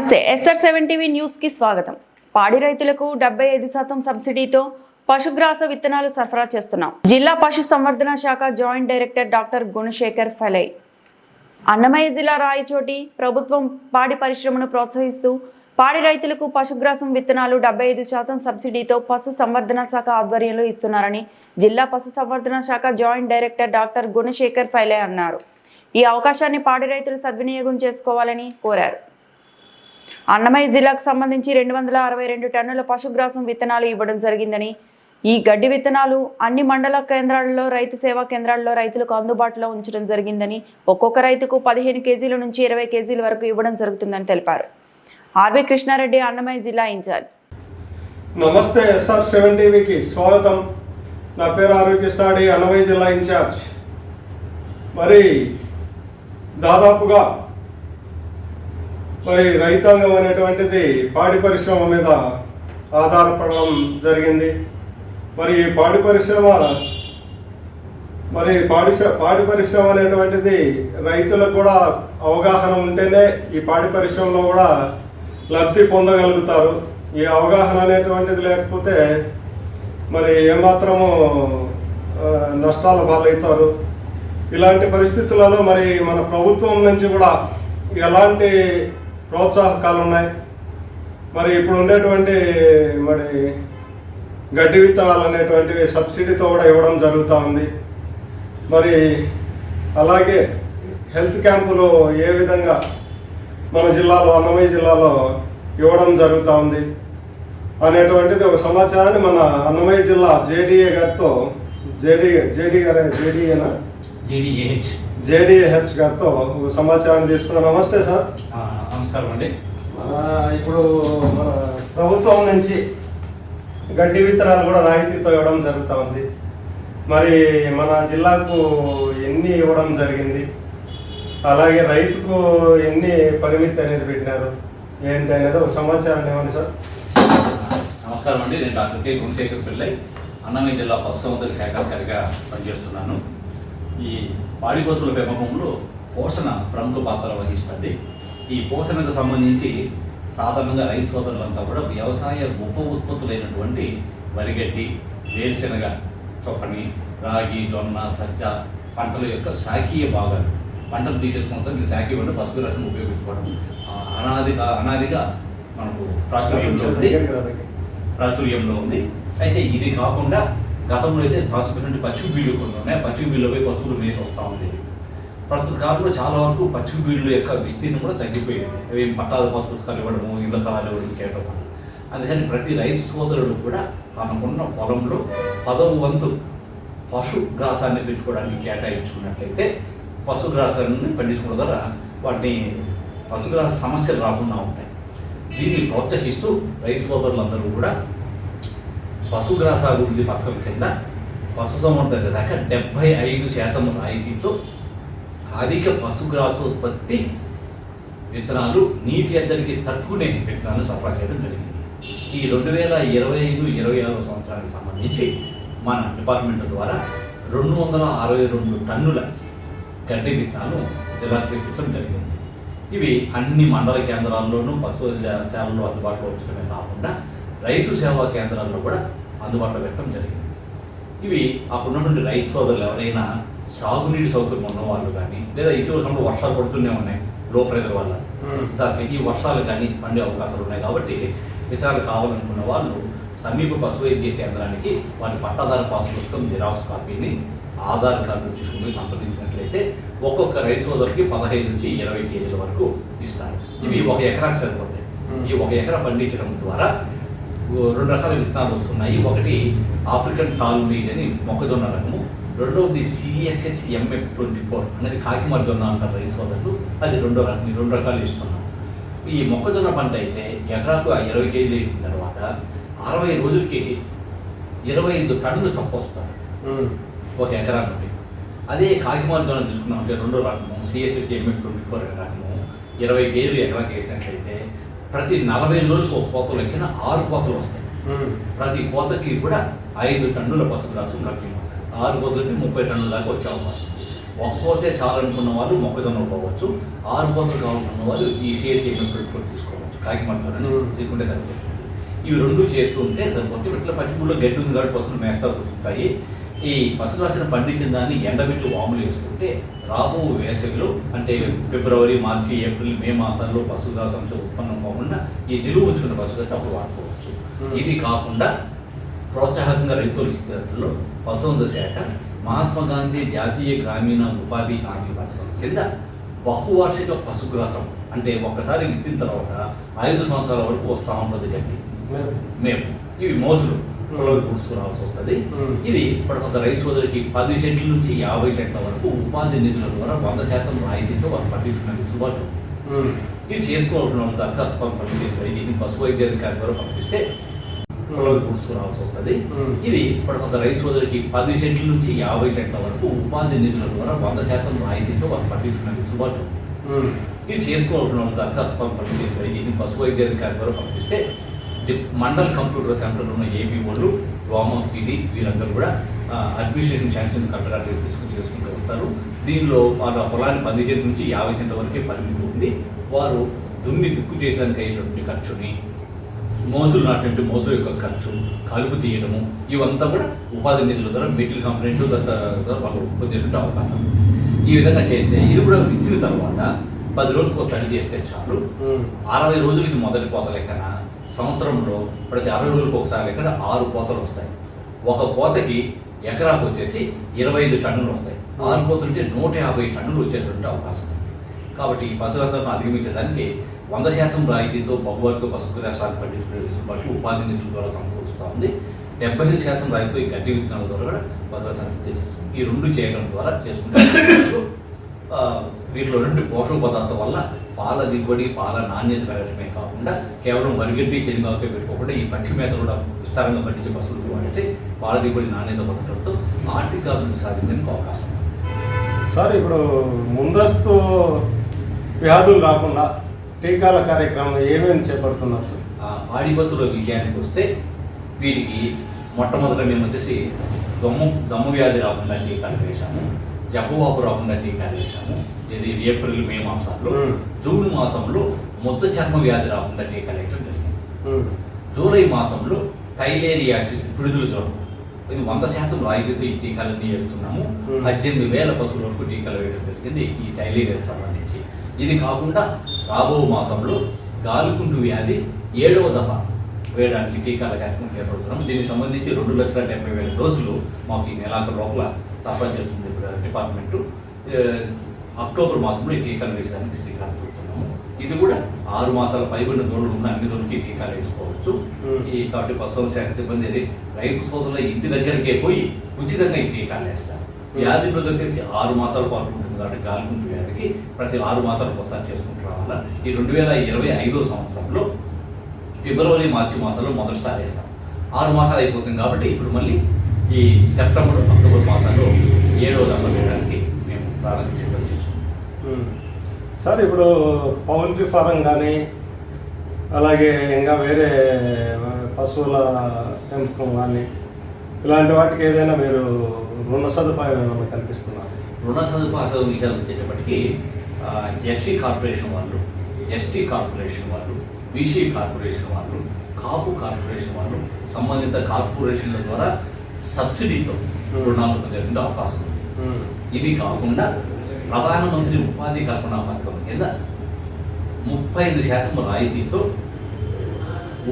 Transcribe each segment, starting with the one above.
నమస్తే SR seven TV న్యూస్కి స్వాగతం. పాడి రైతులకు డెబ్బై ఐదు శాతం సబ్సిడీతో పశుగ్రాస విత్తనాలు సరఫరా చేస్తున్నాం. జిల్లా పశు సంవర్ధన శాఖ joint director doctor Gunasekhar Pillai. Annamayya జిల్లా రాయచోటి ప్రభుత్వం పాడి పరిశ్రమను ప్రోత్సహిస్తూ పాడి రైతులకు పశుగ్రాసం విత్తనాలు డెబ్బై ఐదు శాతం సబ్సిడీతో పశు సంవర్ధన శాఖ ఆధ్వర్యంలో ఇస్తున్నారని జిల్లా పశు సంవర్ధన శాఖ joint director doctor Gunasekhar Pillai అన్నారు. ఈ అవకాశాన్ని పాడి రైతులు సద్వినియోగం చేసుకోవాలని కోరారు. అన్నమయ్య జిల్లాకు సంబంధించి రెండు వందల అరవై రెండు టన్నుల పశుగ్రాసం విత్తనాలు ఇవ్వడం జరిగిందని ఈ గడ్డి విత్తనాలు అన్ని మండల కేంద్రాలలో రైతు సేవా కేంద్రాల్లో రైతులకు అందుబాటులో ఉంచడం జరిగిందని ఒక్కొక్క రైతుకు పదిహేను కేజీల నుంచి ఇరవై కేజీల వరకు ఇవ్వడం జరుగుతుందని తెలిపారు. ఆర్వి కృష్ణారెడ్డి అన్నమయ్య జిల్లా ఇన్ఛార్జ్. నమస్తే ఎస్ఆర్ సెవెన్ టీవీకి స్వాగతం. నా పేరు ఆరోగ్యస్థాడి అన్నమయ్య జిల్లా ఇన్ఛార్జ్. మరి దాదాపుగా మరి రైతాంగం అనేటువంటిది పాడి పరిశ్రమ మీద ఆధారపడడం జరిగింది. మరి ఈ పాడి పరిశ్రమ మరి పాడి పాడి పరిశ్రమ అనేటువంటిది రైతులకు కూడా అవగాహన ఉంటేనే ఈ పాడి పరిశ్రమలో కూడా లబ్ధి పొందగలుగుతారు. ఈ అవగాహన అనేటువంటిది లేకపోతే మరి ఏమాత్రము నష్టాల పాలవుతారు. ఇలాంటి పరిస్థితులలో మరి మన ప్రభుత్వం నుంచి కూడా ఎలాంటి ప్రోత్సాహకాలు ఉన్నాయి మరి ఇప్పుడు ఉండేటువంటి మరి గడ్డి విత్తనాలు అనేటువంటివి సబ్సిడీతో కూడా ఇవ్వడం జరుగుతూ ఉంది. మరి అలాగే హెల్త్ క్యాంపులు ఏ విధంగా మన జిల్లాలో అన్నమయ్య జిల్లాలో ఇవ్వడం జరుగుతూ ఉంది అనేటువంటిది ఒక సమాచారాన్ని మన అన్నమయ్య జిల్లా జేడీఏ గారితో జేడీ జేడీ గారే జేడీఏనా? జేడిఏహెచ్ జేడీహెచ్ గారితో సమాచారం తీసుకున్నాం నమస్తే సార్. నమస్కారం అండి. ఇప్పుడు మన ప్రభుత్వం నుంచి గడ్డి విత్తనాలు కూడా రాయితీతో ఇవ్వడం జరుగుతూ ఉంది. మరి మన జిల్లాకు ఎన్ని ఇవ్వడం జరిగింది? అలాగే రైతుకు ఎన్ని పరిమితి అనేది పెట్టినారు? ఏంటి అనేది ఒక సమాచారం ఇవ్వండి సార్. నమస్కారం అండి. నేను డాక్టర్ కె. గుణశేఖర్ పిల్లై అన్నమయ్య జిల్లా పశుసంవర్ధక శాఖాధికారిగా పనిచేస్తున్నాను. ఈ పాడి పశువుల పెంపకంలో పోషణ ప్రముఖ పాత్ర వహిస్తుంది. ఈ పోషణకు సంబంధించి సాధారణంగా రైతు సోదరులంతా కూడా వ్యవసాయ ఉప ఉత్పత్తులైనటువంటి వరిగడ్డి వేరుశెనగ చొప్పని రాగి జొన్న సజ్జ పంటల యొక్క శాఖీయ భాగాలు. పంటలు తీసేసుకుంటాం మీరు శాఖీయ పంట పసుపు రసం ఉపయోగించుకోవడం అనాదిగా అనాదిగా మనకు ప్రాచుర్యంలో ఉంది ప్రాచుర్యంలో ఉంది. అయితే ఇది కాకుండా గతంలో అయితే పాసిపోయినటువంటి పచ్చిక బీళ్ళు కొన్ని ఉన్నాయి. పచ్చిక బీళ్ళపై పశువులు మేసి వస్తూ ఉండేవి ప్రస్తుత కాలంలో చాలా వరకు పచ్చిక బీళ్ళు యొక్క విస్తీర్ణం కూడా తగ్గిపోయింది. అవి పట్టాల పశు పుస్తకాలు ఇవ్వడము ఇళ్ళ స్థలాలు ఇవ్వడం చేయడం అందుకని ప్రతి రైతు సోదరుడు కూడా తనకున్న పొలంలో పదవ వంతు పశుగ్రాసాన్ని పెంచుకోవడానికి కేటాయించుకున్నట్లయితే పశుగ్రాసాన్ని పండించుకోవడం ద్వారా వాటిని పశుగ్రాస సమస్యలు రాకుండా ఉంటాయి. దీన్ని ప్రోత్సహిస్తూ రైతు సోదరులందరూ కూడా పశుగ్రాస అభివృద్ధి పథకం కింద పశుసంవర్ధక దాకా డెబ్బై ఐదు శాతం రాయితీతో అధిక పశుగ్రాసోత్పత్తి విత్తనాలు నీటి ఎద్దడికి తట్టుకునే విత్తనాలు సరఫరా చేయడం జరిగింది. ఈ రెండు వేల ఇరవై ఐదు ఇరవై ఆరు సంవత్సరానికి సంబంధించి మన డిపార్ట్మెంట్ ద్వారా రెండు వందల అరవై రెండు టన్నుల గడ్డి విత్తనాలు జిల్లాకు తెప్పించడం జరిగింది. ఇవి అన్ని మండల కేంద్రాల్లోనూ పశు సేవల్లో అందుబాటులో ఉంచడమే కాకుండా రైతు సేవా కేంద్రాల్లో కూడా అందుబాటులో పెట్టడం జరిగింది. ఇవి అక్కడ ఉన్నటువంటి రైతు సోదరులు ఎవరైనా సాగునీటి సౌకర్యం ఉన్నవాళ్ళు కానీ లేదా ఇటీవల కాలంలో వర్షాలు పడుతూనే ఉన్నాయి లో ప్రెజర్ వల్ల. Hmm. ఈ వర్షాలు కానీ పండే అవకాశాలు ఉన్నాయి కాబట్టి విత్తనాలు కావాలనుకున్న వాళ్ళు సమీప పశు వైద్య కేంద్రానికి వారి పట్టాదారు పాస్ పుస్తకం జిరాక్స్ కాపీని ఆధార్ కార్డు తీసుకుని సంప్రదించినట్లయితే ఒక్కొక్క రైతు సోదరుకి పదహైదు నుంచి ఇరవై కేజీల వరకు ఇస్తారు. ఇవి ఒక ఎకరాకు సరిపోతాయి. Hmm. ఈ ఒక ఎకరా పండించడం ద్వారా రెండు రకాల విత్తనాలు వస్తున్నాయి. ఒకటి ఆఫ్రికన్ టాల్ మీజ్ అని మొక్కజొన్న రకము. రెండవది సిఎస్హెచ్ ఎంఎఫ్ ట్వంటీ ఫోర్ అనేది కాకిమర్ జొన్న అంటారు రైతు సోదరులు. అది రెండో రకం ఈ రెండు రకాలు ఇస్తున్నాం. ఈ మొక్కజొన్న పంట అయితే ఎకరాకు ఆ ఇరవై కేజీలు వేసిన తర్వాత అరవై రోజులకి ఇరవై ఐదు టన్నులు చొప్ప వస్తారు ఒక ఎకరా నుండి. అదే కాకిమార్ జొన్న తీసుకున్నామంటే రెండో రకము సిఎస్హెచ్ ఎంఎఫ్ ట్వంటీ ఫోర్ రకము. ఇరవై కేజీలు ఎకరాకి వేసినట్లయితే ప్రతి నలభై రోజులకు ఒక కోత లెక్కిన ఆరు కోతలు వస్తాయి. ప్రతి కోతకి కూడా ఐదు టన్నుల పశుగ్రాసం లభ్యమవుతాయి ఆరు కోతలకి ముప్పై టన్నుల దాకా వచ్చే అవకాశం ఒక కోతే చాలనుకున్న వాళ్ళు మొక్కజొన్న పోవచ్చు. ఆరు కోతలు కావాలనుకున్న వాళ్ళు ఈ సిఎస్సి పెట్టుకొని తీసుకోవచ్చు. కాకిమట్టని Hmm. తీసుకుంటే సరిపోతుంది. ఇవి రెండు చేస్తూ ఉంటే సరిపోతుంది. ఇట్లా పచ్చిపూడిలో గడ్డి ఉంది కాబట్టి పశువులు మేస్తా కూర్చుంటాయి. ఈ పశుగ్రాసాన్ని పండించిన దాన్ని ఎండబెట్టి వాములు వేసుకుంటే రాబో వేసవిలో అంటే ఫిబ్రవరి మార్చి ఏప్రిల్ మే మాసాల్లో పశుగ్రాసం ఉత్పన్నం కాకుండా ఈ నిలువ ఉంచుకున్న పశుగ్రాసం అప్పుడు వాడుకోవచ్చు. ఇది కాకుండా ప్రోత్సాహకంగా రైతులు ఇచ్చేటట్లు పశువుల శాఖ మహాత్మా గాంధీ జాతీయ గ్రామీణ ఉపాధి హామీ పథకం కింద బహువార్షిక పశుగ్రాసం అంటే ఒక్కసారి విత్తిన తర్వాత ఐదు సంవత్సరాల వరకు వస్తూ ఉంటుంది గడ్డి. మేము. ఇవి మోసులు. పొలంలో పూడ్చుకురావాల్సి వస్తుంది. ఇది ఇప్పుడు కొంత రైతు సోదరికి పది సెంట్ల నుంచి యాభై సెంట్ల వరకు ఉపాధి నిధుల ద్వారా వంద శాతం రాయితీతో వాళ్ళు పండించుకునే వెసులుబాటు ఇది చేసుకోవాల్సిన వాళ్ళు దరఖాస్తు పంపిణీ దీన్ని పశు వైద్యాధికారి ద్వారా పంపిస్తే పూడ్చుకురావాల్సి వస్తుంది. ఇది ఇప్పుడు కొంత రైతు సోదరికి పది సెంట్ల నుంచి యాభై సెంట్ల వరకు ఉపాధి నిధుల ద్వారా వంద శాతం రాయితీతో వాళ్ళు పండించుకునే వెసులుబాటు ఇది చేసుకోవాల్సిన వాళ్ళు దరఖాస్తు పంపిణీ దీన్ని పశు వైద్యాధికారి ద్వారా పంపిస్తే మండల్ కంప్యూటర్ సెంటర్లో ఉన్న ఏపీ వాళ్ళు వామ పిడి వీరందరూ కూడా అడ్మినిస్ట్రేషన్ శాంక్షన్ కట్టడానికి తీసుకుని చేసుకుంటూ వస్తారు. దీనిలో వాళ్ళ పొలాన్ని పది సెంట్ల నుంచి యాభై సెంట్ల వరకే పరిమితి ఉంది. వారు దున్ని దిక్కు చేసేదానికి అయ్యేటువంటి ఖర్చుని మోసులు నాటినట్టు మోసుల యొక్క ఖర్చు కలుపు తీయడము ఇవంతా కూడా ఉపాధి నిధుల ద్వారా మెటీరియల్ కంప్లైంట్ వాళ్ళు పొందేటువంటి అవకాశం. ఈ విధంగా చేస్తే ఇది కూడా ఇచ్చిన తర్వాత పది రోజులకు తడి చేస్తే చాలు. అరవై రోజులకి మొదటి కోత లెక్కన సంవత్సరంలో ప్రతి అరవై రోజులకు ఒకసారి ఎక్కడ ఆరు కోతలు వస్తాయి. ఒక కోతకి ఎకరాకు వచ్చేసి ఇరవై ఐదు టన్నులు వస్తాయి. ఆరు కోతలు అంటే నూట యాభై టన్నులు వచ్చేటువంటి అవకాశం ఉంది. కాబట్టి ఈ పశుగ్రాసాలను అధిగమించడానికి వంద శాతం రాయితీతో బహువర్గ పశుగ్రాసాలు పండించుకునే వెసులుబాటు ఉపాధి నిధుల ద్వారా సమకూరుస్తూ ఉంది. డెబ్బై ఐదు శాతం రాయితీతో ఈ గడ్డి విత్తనాల ద్వారా కూడా భద్రతను చేస్తుంది ఈ రెండు చేయడం ద్వారా చేసుకుంటే వీటిలో రెండు పోషక పదార్థం వల్ల పాల దిగుబడి పాల నాణ్యత పెరగడమే కాకుండా కేవలం వరిగడ్డి శనిగాకే పెట్టుకోకుండా ఈ పక్షి మేత కూడా విస్తారంగా పండించే పశువులకు వాడితే పాల దిగుబడి నాణ్యత పడటంతో ఆర్థిక అభివృద్ధి సాధించడానికి అవకాశం. సార్ ఇప్పుడు ముందస్తు వ్యాధులు రాకుండా టీకాల కార్యక్రమం ఏమేమి చేపడుతున్నారు సార్ ఆ పాడి పశువుల విషయానికి వస్తే వీటికి మొట్టమొదట మేము వచ్చేసి దమ్ము దమ్ము వ్యాధి రాకుండా టీకాలు వేసాము జబ్బువాపు రాకుండా టీకాలు వేసాము ఇది ఏప్రిల్ మే మాసాల్లో. జూన్ మాసంలో ముద్ద చర్మ వ్యాధి రాకుండా టీకాలు వేయడం జరిగింది. జూలై మాసంలో థైలేరియాసిస్ పిడుదల జ్వరం ఇది వంద శాతం రాయితీతో ఈ టీకాలన్నీ వేస్తున్నాము. పద్దెనిమిది వేల పశువుల వరకు టీకాలు వేయడం జరిగింది ఈ థైలేరియాకి సంబంధించి. ఇది కాకుండా రాబో మాసంలో గాలికుంటు వ్యాధి ఏడవ దఫా వేయడానికి టీకాల కార్యక్రమం చేపడుతున్నాము దీనికి సంబంధించి రెండు లక్షల డెబ్బై వేల డోసులు మాకు ఈ నెలాఖరు లోపల సప్లై చేస్తుంది డిపార్ట్మెంటు అక్టోబర్ మాసంలో ఈ టీకాలు వేసడానికి శ్రీకారం చుడుతున్నాము ఇది కూడా ఆరు మాసాల పైబడిన దోళ్ళు ఉన్న అన్ని దోళ్ళకి టీకాలు వేసుకోవచ్చు. ఈ కాబట్టి పశువుల శాఖ సిబ్బంది అది రైతు సోదరుల ఇంటి దగ్గరికే పోయి ఉచితంగా ఈ టీకాలు వేస్తారు. వ్యాధి ప్రదర్శించి ఆరు మాసాల పాటు ఉంటుంది కాబట్టి గాలికుంటు వ్యాధికి ప్రతి ఆరు మాసాలకు ఒకసారి చేసుకుంటూ రావాలా. ఈ రెండు వేల ఇరవై ఐదో సంవత్సరంలో ఫిబ్రవరి మార్చి మాసాల్లో మొదటిసారి వేస్తాం. ఆరు మాసాలు అయిపోతుంది కాబట్టి ఇప్పుడు మళ్ళీ ఈ సెప్టెంబర్ అక్టోబర్ మాసాల్లో ఏడవ దాకా వేయడానికి మేము ప్రారంభం సిద్ధం చేసుకుంటాం ఉమ్. సార్ ఇప్పుడు పౌల్ట్రీ ఫారం కానీ అలాగే ఇంకా వేరే పశువుల పెంపకం కానీ ఇలాంటి వాటికి ఏదైనా మీరు రుణ సదుపాయం ఏమైనా కల్పిస్తున్నారు? రుణ సదుపాయ విషయాలు వచ్చేటప్పటికి ఎస్సీ కార్పొరేషన్ వాళ్ళు ఎస్టీ కార్పొరేషన్ వాళ్ళు బీసీ కార్పొరేషన్ వాళ్ళు కాపు కార్పొరేషన్ వాళ్ళు సంబంధిత కార్పొరేషన్ల ద్వారా సబ్సిడీతో రుణాలు పొందేటువంటి అవకాశం ఉంది. ఇవి కాకుండా ప్రధానమంత్రి ఉపాధి కల్పన పథకం కింద ముప్పై ఐదు శాతం రాయితీతో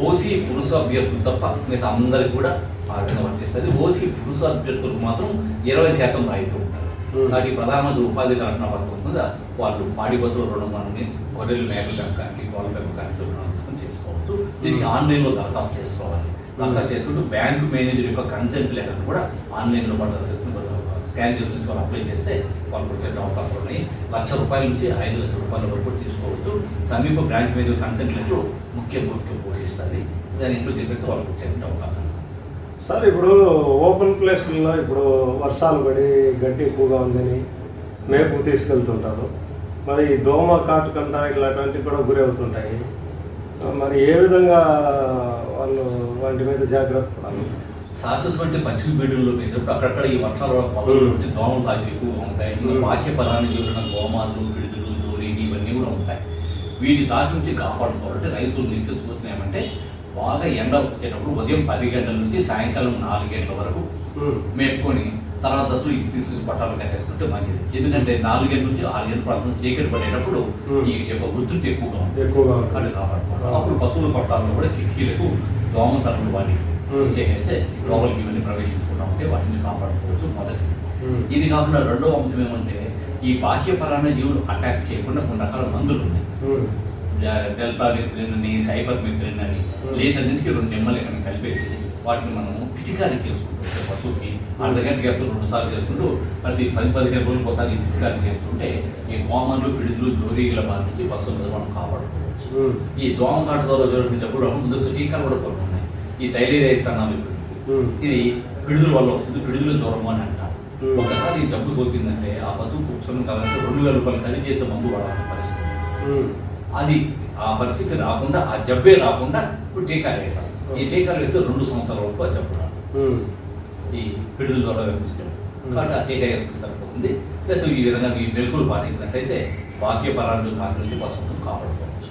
ఓసీ పురుష అభ్యర్థులు తప్ప మిగతా అందరికి కూడా విధంగా వర్తిస్తుంది. ఓసీ పురుష అభ్యర్థులకు మాత్రం ఇరవై శాతం రాయితీ ఉంటారు. కాబట్టి ప్రధానమంత్రి ఉపాధి కల్పన పథకం మీద వాళ్ళు పాడి బస్సుల రుణమాన్ని గొర్రెలు మేకల పెంపకానికి కోళ్ళ పెంపకానికి తీసుకొని చేసుకోవచ్చు. దీనికి ఆన్లైన్లో దరఖాస్తు చేసుకోవాలి. దరఖాస్తు చేసుకుంటూ బ్యాంకు మేనేజర్ యొక్క కన్సెంట్ లెటర్ కూడా ఆన్లైన్లో స్కాన్ చేసుకుని వాళ్ళు అప్లై చేస్తే వాళ్ళకు వచ్చే అవకాశాలు ఉన్నాయి లక్ష రూపాయల నుంచి ఐదు లక్షల రూపాయల వరకు తీసుకోవచ్చు సమీప బ్రాంచ్ మీద కన్సెంట్ లెటర్ ముఖ్య ముఖ్యం పోషిస్తుంది దాని ఇంట్లో చెప్పితే వాళ్ళకు వచ్చే అవకాశం సార్ ఇప్పుడు ఓపెన్ ప్లేస్లలో ఇప్పుడు వర్షాలు పడి గడ్డి ఎక్కువగా ఉందని మేపు తీసుకెళ్తుంటారు. మరి దోమ కాటు కంట ఇలాంటివి కూడా గురి అవుతుంటాయి. మరి ఏ విధంగా వాళ్ళు వాటి మీద జాగ్రత్త పడాలి? సాసెస్ వంటి పశ్చిమ బీడుల్లో వేసినప్పుడు అక్కడక్కడ ఈ వర్షాల Hmm. ఉంటే దోమలు తాకి ఎక్కువగా ఉంటాయి ఇంకా. బాహ్య పదాన్ని చూడడం దోమాలు పిడుదులు దూరి ఇవన్నీ కూడా ఉంటాయి వీటి దాటి నుంచి కాపాడుకోవాలంటే రైతులు ఇచ్చే సూచన ఏమంటే బాగా ఎండ వచ్చేటప్పుడు ఉదయం పది గంటల నుంచి సాయంకాలం నాలుగు గంటల వరకు మేపుకొని తర్వాత దశలు తీసుకుని పట్టాలు కట్టేసుకుంటే మంచిది ఎందుకంటే నాలుగు గంటల నుంచి ఆరు గంటల ప్రాంతం చీకటి పడేటప్పుడు. ఈ యొక్క ఉధృతి ఎక్కువగా ఉంటుంది ఎక్కువగా కాపాడుకోవాలి అప్పుడు పశువుల పట్టాలను కూడా కిటికీలకు దోమతరలు వాడి Hmm. చేసేస్తే లోపలికి ఇవన్నీ ప్రవేశించకుండా ఉంటే వాటిని కాపాడుకోవచ్చు మొదటిది ఉమ్, ఇది కాకుండా రెండో అంశం ఏమంటే ఈ బాహ్యపరాన్న జీవులు అటాక్ చేయకుండా కొన్ని రకాల మందులు ఉన్నాయి. డెల్టా మిత్రిన్ అని సైబర్ మిత్రిన్ అని. వీటన్నిటికీ రెండు నిమ్మలు ఇక్కడ కలిపేసి వాటిని మనము పిచికారీ చేసుకుంటూ అంటే పశువుకి అర్ధ గంట గంటలు రెండు సార్లు చేసుకుంటూ ప్రతి పది పదిహేను రోజులకు ఒకసారి పిచికారీ చేస్తుంటే ఈ కోమర్లు పిడుగులు జోరీల బారి నుంచి పశువులను మనం కాపాడుకోవచ్చు. ఈ దోమ కాటుదలో జరిగినప్పుడు ముందు టీకాలు కూడా ఈ ఇప్పుడు ఉమ్, ఇది పిడుదల వల్ల వస్తుంది పిడుదల జ్వరము అని అంటారు. ఒకసారి ఈ జబ్బు సోకిందంటే ఆ పశువు కూర్చొని కావాలంటే రెండు వేల రూపాయలు ఖరీదు చేసే మందు వాడాల్సిన పరిస్థితి. అది ఆ పరిస్థితి రాకుండా ఆ జబ్బే రాకుండా ఇప్పుడు టీకాలు వేస్తారు ఈ టీకాలు వేస్తే రెండు సంవత్సరాల వరకు ఆ జబ్బు రాదు. ఈ పిడుదల ద్వారా వ్యాపించడం. కాబట్టి ఆ టీకా వేసుకుంటే సరిపోతుంది. ప్లస్ ఈ విధంగా ఈ మెలకులు పాటించినట్లయితే బాహ్య పరాలు కాకి నుంచి పశువులను కాపాడుకోవచ్చు.